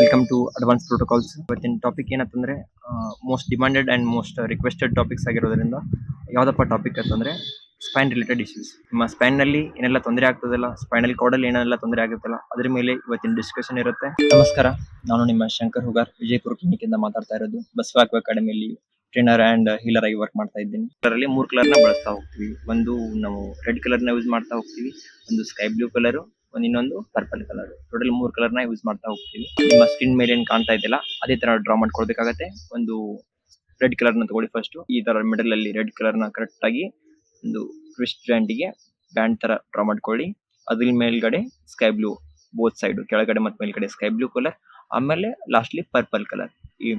Welcome to advance protocols ಇವತ್ತಿನ topic ಏನಂತಂದ್ರೆ most demanded and most requested topics ಆಗಿರೋದ್ರಿಂದ ಯಾವುದಪ್ಪ ಟಾಪಿಕ್ ಅಂತಂದ್ರೆ ಸ್ಪೈನ್ ರಿಲೇಟೆಡ್ ಇಶ್ಯೂಸ್ ನಿಮ್ಮ ಸ್ಪೈನ್ನಲ್ಲಿ ಏನೆಲ್ಲ ತೊಂದರೆ ಆಗ್ತದಲ್ಲ ಸ್ಪೈನಲ್ ಕಾರ್ಡಲ್ಲಿ ಏನೆಲ್ಲ ತೊಂದರೆ ಆಗುತ್ತಲ್ಲ, ಅದ್ರ ಮೇಲೆ ಇವತ್ತಿನ ಡಿಸ್ಕಷನ್ ಇರುತ್ತೆ. ನಮಸ್ಕಾರ, ನಾನು ನಿಮ್ಮ ಶಂಕರ್ ಹುಗಾರ್, ವಿಜಯಪುರ ಕ್ಲಿನಿಕ್ ಇಂದ ಮಾತಾಡ್ತಾ ಇರೋದು ಬಸವಾಕ್ ಅಕಾಡೆಮಿಯಲ್ಲಿ ಟ್ರೈನರ್ ಅಂಡ್ ಹೀಲರ್ ಆಗಿ ವರ್ಕ್ ಮಾಡ್ತಾ ಇದ್ದೀನಿ. ಅದರಲ್ಲಿ ಮೂರು ಕಲರ್ನ ಬಳಸ್ತಾ ಹೋಗ್ತೀವಿ. ಒಂದು ನಾವು ರೆಡ್ ಕಲರ್ನ ಯೂಸ್ ಮಾಡ್ತಾ ಹೋಗ್ತೀವಿ, ಒಂದು ಸ್ಕೈ ಬ್ಲೂ ಕಲರ್ ಒಂದ್ ಇನ್ನೊಂದು ಪರ್ಪಲ್ ಕಲರ್ ಟೋಟಲ್ ಮೂರ್ ಕಲರ್ನ ಯೂಸ್ ಮಾಡ್ತಾ ಹೋಗ್ತೀವಿ. ನಿಮ್ಮ ಸ್ಕಿನ್ ಮೇಲೆ ಏನ್ ಕಾಣ್ತಾ ಇದೆಯಲ್ಲ, ಅದೇ ತರ ಡ್ರಾ ಮಾಡ್ಕೊಳ್ಬೇಕಾಗತ್ತೆ ಒಂದು ರೆಡ್ ಕಲರ್ನ ತಗೊಳ್ಳಿ ಫಸ್ಟ್ ಈ ತರ ಮಿಡಲ್ ಅಲ್ಲಿ ರೆಡ್ ಕಲರ್ನ ಕರೆಕ್ಟ್ ಆಗಿ ಒಂದು ಟ್ವಿಸ್ಟ್ ಬ್ಯಾಂಡ್ಗೆ ಬ್ಯಾಂಡ್ ತರ ಡ್ರಾ ಮಾಡ್ಕೊಳ್ಳಿ. ಅದ್ರ ಮೇಲ್ಗಡೆ ಸ್ಕೈ ಬ್ಲೂ ಬೋತ್ ಸೈಡ್ ಕೆಳಗಡೆ ಮತ್ತು ಮೇಲ್ಗಡೆ ಸ್ಕೈ ಬ್ಲೂ ಕಲರ್ ಆಮೇಲೆ ಲಾಸ್ಟ್ಲಿ ಪರ್ಪಲ್ ಕಲರ್ ಈ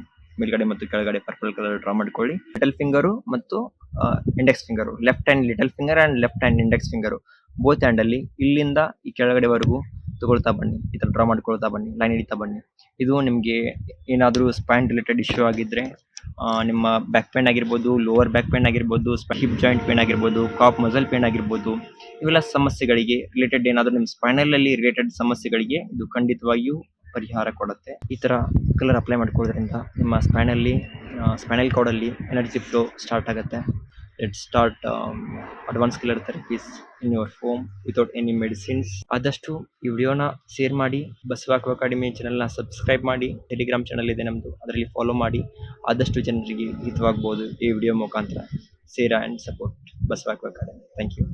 ಮೇಲ್ಗಡೆ ಮತ್ತು ಕೆಳಗಡೆ ಪರ್ಪಲ್ ಕಲರ್ ಡ್ರಾ ಮಾಡ್ಕೊಳ್ಳಿ. ಲಿಟಲ್ ಫಿಂಗರು ಮತ್ತು index finger left hand little finger and left hand index finger both hand ಅಲ್ಲಿ ಇಲ್ಲಿಂದ ಈ ಕೆಳಗಡೆವರೆಗೂ ತಗೊಳ್ತಾ ಬನ್ನಿ, ಈ ತರ ಡ್ರಾ ಮಾಡ್ಕೊಳ್ತಾ ಬನ್ನಿ ಲೈನ್ ಹಿಡಿತಾ ಬನ್ನಿ. ಇದು ನಿಮಗೆ ಏನಾದರೂ ಸ್ಪೈನ್ ರಿಲೇಟೆಡ್ ಇಶ್ಯೂ ಆಗಿದ್ರೆ ನಿಮ್ಮ ಬ್ಯಾಕ್ ಪೇನ್ ಆಗಿರ್ಬೋದು ಲೋವರ್ ಬ್ಯಾಕ್ ಪೇನ್ ಆಗಿರ್ಬೋದು ಹಿಪ್ ಜಾಯಿಂಟ್ ಪೇನ್ ಆಗಿರ್ಬೋದು ಕಾಪ್ ಮಸಲ್ ಪೇನ್ ಆಗಿರ್ಬೋದು, ಇವೆಲ್ಲ ಸಮಸ್ಯೆಗಳಿಗೆ ರಿಲೇಟೆಡ್ ಏನಾದರೂ ನಿಮ್ಮ ಸ್ಪೈನಲ್ ಅಲ್ಲಿ ರಿಲೇಟೆಡ್ ಸಮಸ್ಯೆಗಳಿಗೆ ಇದು ಖಂಡಿತವಾಗಿಯೂ ಪರಿಹಾರ ಕೊಡುತ್ತೆ. ಈ ತರ ಕಲರ್ ಅಪ್ಲೈ ಮಾಡ್ಕೊಳ್ಳೋದ್ರಿಂದ ನಿಮ್ಮ ಸ್ಪೈನಲ್ಲಿ ಸ್ಪೈನಲ್ ಕೋಡಲ್ಲಿ ಎನರ್ಜಿ ಫ್ಲೋ ಸ್ಟಾರ್ಟ್ ಆಗುತ್ತೆ. Let start advance healer therapies in your home without any medicines ಆದಷ್ಟು ಈ ವಿಡಿಯೋನ ಶೇರ್ ಮಾಡಿ, ಬಸವಾಕು ಅಕಾಡೆಮಿ ಚಾನಲ್ನ ಸಬ್ಸ್ಕ್ರೈಬ್ ಮಾಡಿ ಟೆಲಿಗ್ರಾಮ್ ಚಾನಲ್ ಇದೆ ನಮ್ಮದು ಅದರಲ್ಲಿ ಫಾಲೋ ಮಾಡಿ, ಆದಷ್ಟು ಜನರಿಗೆ ಹಿತವಾಗ್ಬೋದು ಈ ವಿಡಿಯೋ ಮುಖಾಂತರ. Share and support Basavaku academy thank you